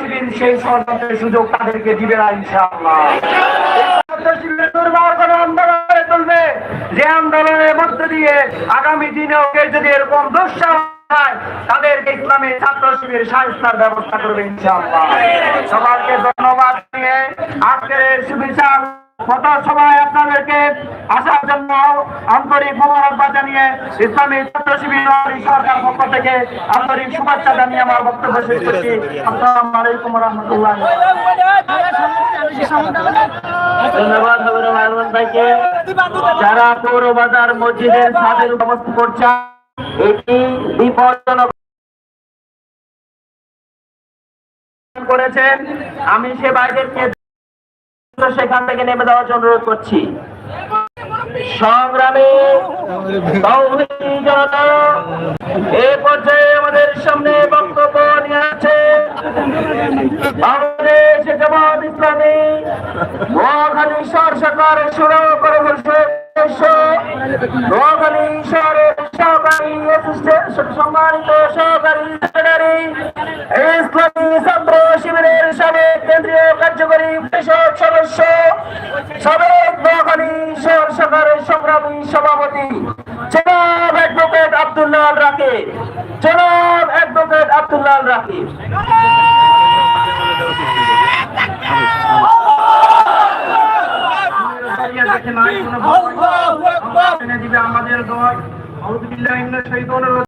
শিবির সেই ষড়যন্ত্রের সুযোগ তাদেরকে দিবে না ইনশাআল্লাহ। যে আন্দোলনের দিয়ে আগামী দিনেও যদি এরকম তাদেরকে ইসলামী ছাত্র শিবির ব্যবস্থা করবে ইনশাআল্লাহ। সবাইকে ধন্যবাদ দিয়ে আজকের শুভেচ্ছা আপনাদেরকে আসার জন্য আন্তরিক মোবারকবাদ জানিয়ে ইসলামী ছাত্র শিবির সরকার পক্ষ থেকে আন্তরিক শুভেচ্ছা জানিয়ে আমার বক্তব্য শেষ করছি। আলাইকুম রহমতুল্লাহ ধন্যবাদ যারা পৌর বাজার মসজিদের অবস্থা করছে, এটি বিপজ্জনক করেছেন আমি সে বাইরেকে সেখান থেকে নেমে দেওয়ার জন্য অনুরোধ করছি। সংগ্রামী জনতা, এ পর্যায়ে আমাদের সামনে বক্তব্য নিয়ে আছে বাংলাদেশ জামাত ইসলামী। নোয়াখালী শহর সরকার শুরু করে বলছে নোয়াখালী শহরের সহকারী সম্মানিত সহকারী কেন্দ্রীয় কার্যকরী পরিষদ সদস্য সাবেক নোয়াখালী শহর সরকারের সংগ্রামী সভাপতি জনাব অ্যাডভোকেট আব্দুল্লাহ রাকিব জনাব অ্যাডভোকেট আব্দুল্লাহ রাকিব আমাদের দল